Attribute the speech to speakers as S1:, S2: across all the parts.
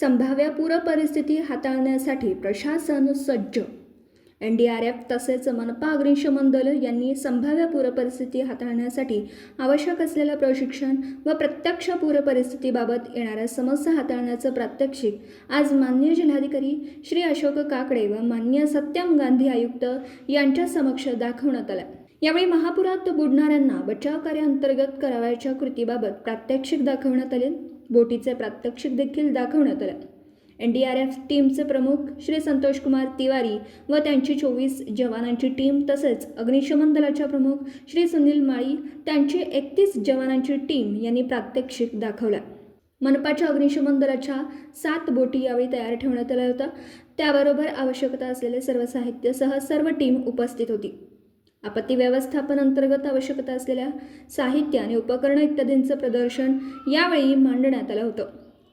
S1: संभाव्य पूर परिस्थिती हाताळण्यासाठी प्रशासन सज्ज. एन डी आर एफ तसेच मनपा अग्निशमन दल यांनी संभाव्य पूरपरिस्थिती हाताळण्यासाठी आवश्यक असलेलं प्रशिक्षण व प्रत्यक्ष पूरपरिस्थितीबाबत येणाऱ्या समस्या हाताळण्याचं प्रात्यक्षिक आज मान्य जिल्हाधिकारी श्री अशोक काकडे व मान्य सत्यम गांधी आयुक्त यांच्या समक्ष दाखवण्यात आलं यावेळी महापुरात बुडणाऱ्यांना बचाव कार्याअंतर्गत करावयाच्या कृतीबाबत प्रात्यक्षिक दाखवण्यात आले. बोटीचे प्रात्यक्षिक देखील दाखवण्यात आले. एन डी आर एफ टीमचे प्रमुख श्री संतोषकुमार तिवारी व त्यांची चोवीस जवानांची टीम तसेच अग्निशमन दलाच्या प्रमुख श्री सुनील माळी त्यांची एकतीस जवानांची टीम यांनी प्रात्यक्षिक दाखवल्या. मनपाच्या अग्निशमन दलाच्या सात बोटी यावेळी तयार ठेवण्यात आल्या होत्या. त्याबरोबर आवश्यकता असलेले सर्व साहित्यासह सर्व टीम उपस्थित होती. आपत्ती व्यवस्थापन अंतर्गत आवश्यकता असलेल्या साहित्य आणि उपकरणं इत्यादींचं प्रदर्शन यावेळी मांडण्यात आलं होतं.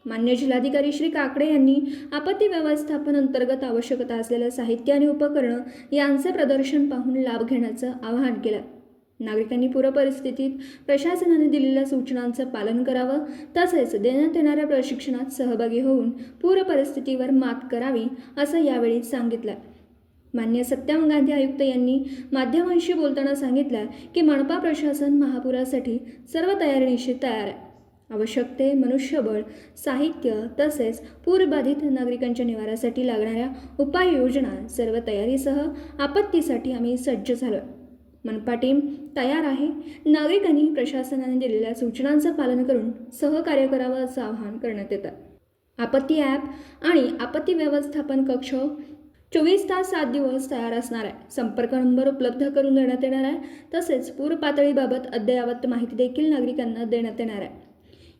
S1: मान्य जिल्हाधिकारी श्री काकडे यांनी आपत्ती व्यवस्थापन अंतर्गत आवश्यकता असलेलं साहित्य आणि उपकरणं यांचे प्रदर्शन पाहून लाभ घेण्याचं आवाहन केलं. नागरिकांनी पूरपरिस्थितीत प्रशासनाने दिलेल्या सूचनांचं पालन करावं तसेच देण्यात येणाऱ्या प्रशिक्षणात सहभागी होऊन पूरपरिस्थितीवर मात करावी असं यावेळी सांगितलं. मान्य सत्यम गांधी आयुक्त यांनी माध्यमांशी बोलताना सांगितलं की मनपा प्रशासन महापुरासाठी सर्व तयारीनिशी तयार आहे. आवश्यक ते मनुष्यबळ साहित्य तसेच पूरबाधित नागरिकांच्या निवारासाठी लागणाऱ्या उपाययोजना सर्व तयारीसह आपत्तीसाठी आम्ही सज्ज झालो मनपा टीम तयार आहे. नागरिकांनी प्रशासनाने दिलेल्या सूचनांचं पालन करून सहकार्य करावं असं आवाहन करण्यात येतं. आपत्ती ॲप आणि आपत्ती व्यवस्थापन कक्ष चोवीस तास सात दिवस तयार असणार आहे. संपर्क नंबर उपलब्ध करून देण्यात येणार आहे. तसेच पूर पातळीबाबत अद्ययावत माहिती देखील नागरिकांना देण्यात येणार आहे.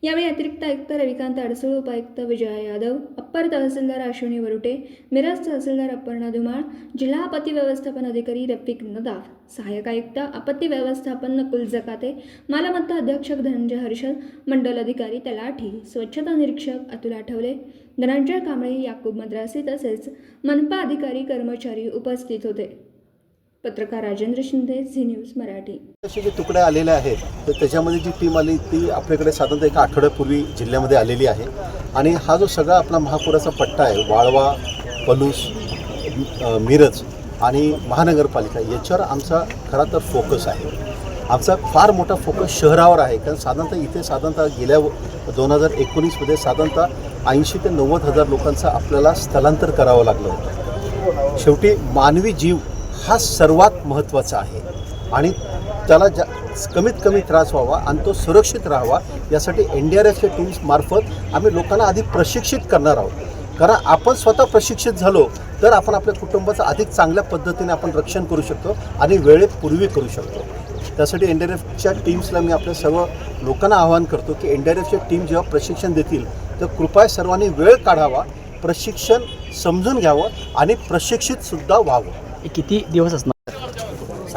S1: यावेळी अतिरिक्त आयुक्त रविकांत अडसूळ उपायुक्त विजया यादव अप्पर तहसीलदार अश्विनी वरुटे मिरज तहसीलदार अपर्णा धुमाळ जिल्हा आपत्ती व्यवस्थापन अधिकारी रफिक नदाफ सहाय्यक आयुक्त आपत्ती व्यवस्थापन नकुल जकाते मालमत्ता अध्यक्षक धनंजय हर्षल मंडल अधिकारी तलाठी स्वच्छता निरीक्षक अतुल आठवले धनंजय कांबळे याकूब मद्रासी तसेच मनपा अधिकारी कर्मचारी उपस्थित होते. पत्रकार राजेंद्र शिंदे झी न्यूज मराठी.
S2: असे जे तुकड्या आलेल्या आहेत तर त्याच्यामध्ये जी टीम आली ती आपल्याकडे साधारणतः एका आठवड्यापूर्वी जिल्ह्यामध्ये आलेली आहे. आणि हा जो सगळा आपला महापुराचा पट्टा आहे वाळवा पलूस मिरज आणि महानगरपालिका याच्यावर आमचा खरा तर फोकस आहे. आमचा फार मोठा फोकस शहरावर आहे कारण साधारणतः इथे साधारणतः गेल्या दोन हजार एकोणीसमध्ये साधारणतः ऐंशी ते नव्वद हजार लोकांचं आपल्याला स्थलांतर करावं लागलं होतं. शेवटी मानवी जीव हा सर्वात महत्त्वाचा आहे. आणि त्याला जा कमीत कमी त्रास व्हावा आणि तो सुरक्षित राहावा यासाठी एन डी आर एफच्या टीम्समार्फत आम्ही लोकांना आधी प्रशिक्षित करणार आहोत. कारण आपण स्वतः प्रशिक्षित झालो तर आपण आपल्या कुटुंबाचं अधिक चांगल्या पद्धतीने आपण रक्षण करू शकतो आणि वेळेपूर्वी करू शकतो. त्यासाठी एन डी आर एफच्या टीम्सला मी आपल्या सर्व लोकांना आवाहन करतो की एन डी आर एफच्या टीम जेव्हा प्रशिक्षण देतील तर कृपया सर्वांनी वेळ काढावा प्रशिक्षण समजून घ्यावं आणि प्रशिक्षितसुद्धा व्हावं.
S3: किती दिवस असणार?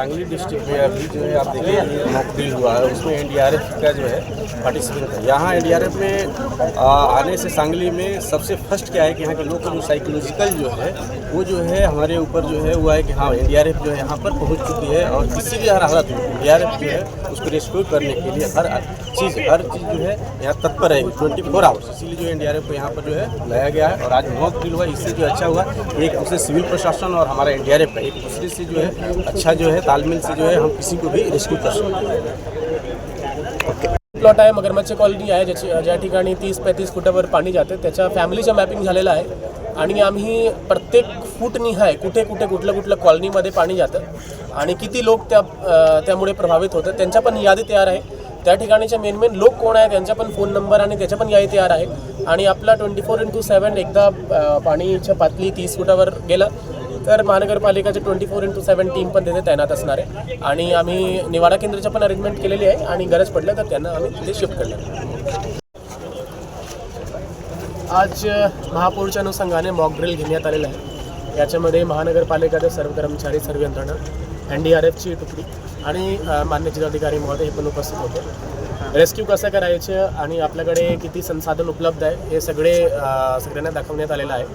S4: सांगली डिस्ट्रिक्ट में अभी जो है, आप देखिए ये मॉक ड्रिल हुआ है। उसमें एनडीआरएफ का जो है पार्टिसिपेंट है। यहाँ एनडीआरएफ में आने से सांगली में सबसे फ़र्स्ट क्या है कि यहाँ के जो साइकोलॉजिकल जो है, वो जो है हमारे ऊपर जो है, हुआ है कि हाँ एनडीआरएफ जो है यहाँ पर पहुँच चुकी है और किसी भी हर हालत में एनडीआरएफ जो है, उसको रेस्क्यू करने के लिए हर चीज़ हर चीज़ जो है यहाँ तत्पर रहेगी ट्वेंटी फोर आवर्स इसीलिए जो एनडीआरएफ को यहाँ पर जो है, लाया गया है और आज मॉक ड्रिल हुआ, इससे जो अच्छा हुआ, एक दूसरे सिविल प्रशासन और हमारा एनडीआरएफ का एक दूसरे से जो है अच्छा जो है तालमेल से जो है हम किसी को भी रेस्क्यू कर सकते हैं।
S5: प्लॉट आहे मगरमच्छ कॉलनी आहे ज्याची ज्या ठिकाणी तीस पैंतीस फुटावर पाणी जाते त्याच्या फॅमिलीचं मॅपिंग झालेलं आहे. आणि आम्ही प्रत्येक फूटनी आहे कुठे कुठे कुठल्या कुठल्या कॉलनीमध्ये पाणी जातं. आणि किती लोक त्या त्यामुळे प्रभावित होतात. त्यांच्या पण यादी तयार आहे. त्या ठिकाणीचे मेन मेन लोक कोण आहे त्यांचा पण फोन नंबर आणि त्याच्या पण यादी तयार आहे. आणि आपला ट्वेंटी फोर इंटू सेवन एकदा पाणीच्या पातळी तीस फुटावर गेलं. तर महानगरपालिकाचे twenty four into seven team पण तिथे तैनात असणार आहे. आणि आम्ही निवाडा केंद्राच्या पण अरेंजमेंट केलेली आहे आणि गरज पडलं तर त्यांना आम्ही तिथे शिफ्ट करणार आज महापौरच्या अनुषंगाने मॉक ड्रिल घेण्यात आलेलं आहे. याच्यामध्ये महानगरपालिकाचे सर्व कर्मचारी सर्व यंत्रणा एन डी आर एफची तुकडी आणि मान्य जिल्हाधिकारी महोदय हे पण उपस्थित होते. रेस्क्यू कसं करायचं आणि आपल्याकडे किती संसाधन उपलब्ध आहे हे सगळे सगळ्यांना दाखवण्यात आलेलं आहे.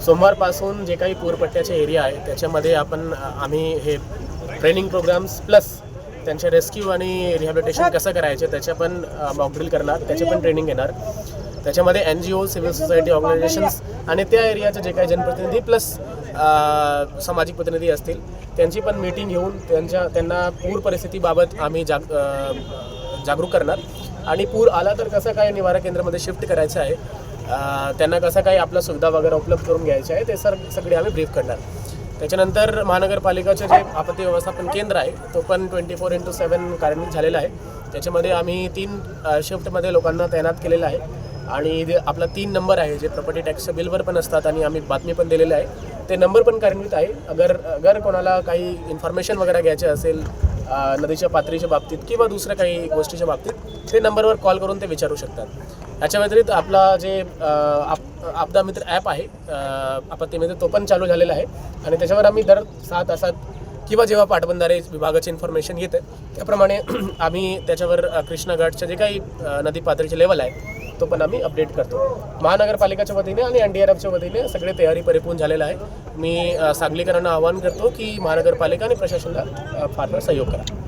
S5: सोमवारपासून जे काही पूरपट्ट्याचे एरिया आहे त्याच्यामध्ये आपण आम्ही हे ट्रेनिंग प्रोग्राम्स प्लस त्यांचे रेस्क्यू आणि रिहॅबिलिटेशन कसं करायचे त्याच्या पण मॉकड्रिल करणार त्याचे पण ट्रेनिंग घेणार. त्याच्यामध्ये N G O civil society organisations आणि त्या एरियाचे जे काही जनप्रतिनिधी प्लस सामाजिक प्रतिनिधी असतील त्यांची पण मीटिंग घेऊन त्यांच्या त्यांना पूर परिस्थितीबाबत आम्ही जाग जागरूक करणार. आणि पूर आला तर कसं काय निवारा केंद्रामध्ये शिफ्ट करायचं आहे त्यांना कसं काही आपल्या सुविधा वगैरे उपलब्ध करून घ्यायच्या आहे ते सर सगळे आम्ही ब्रीफ करणार. त्याच्यानंतर महानगरपालिकाचं जे आपत्ती व्यवस्थापन केंद्र आहे तो पण ट्वेंटी फोर इंटू सेवन कार्यान्वित झालेला आहे. त्याच्यामध्ये आम्ही तीन शिफ्टमध्ये लोकांना तैनात केलेलं आहे. आणि जे आपला तीन नंबर आहे जे प्रॉपर्टी टॅक्सच्या बिलवर पण असतात आणि आम्ही बातमी पण दिलेल्या आहे. ते नंबर पण कार्यान्वित आहे. अगर अगर कोणाला काही इन्फॉर्मेशन वगैरे घ्यायचे असेल नदीच्या पातळीच्या बाबतीत किंवा दुसऱ्या काही गोष्टीच्या बाबतीत ते नंबरवर कॉल करून ते विचारू शकतात. याच्या व्यतिरिक्त आपला जे आप आपदा मित्र ॲप आहे आपत्ती मित्र तो पण चालू झालेला आहे. आणि त्याच्यावर आम्ही दर सहा तासात किंवा जेव्हा पाटबंधारे विभागाची इन्फॉर्मेशन येते त्याप्रमाणे आम्ही त्याच्यावर अ, जे काही नदी पातळीचे लेवल आहे तो पण आम्ही अपडेट करतो. महानगरपालिकेच्या वतीने आणि एन डी आर एफच्या वतीने सगळे तयारी परिपूर्ण झालेलं आहे. मी सांगलीकरांना आवाहन करतो की महानगरपालिका आणि प्रशासनाला फार सहयोग करा.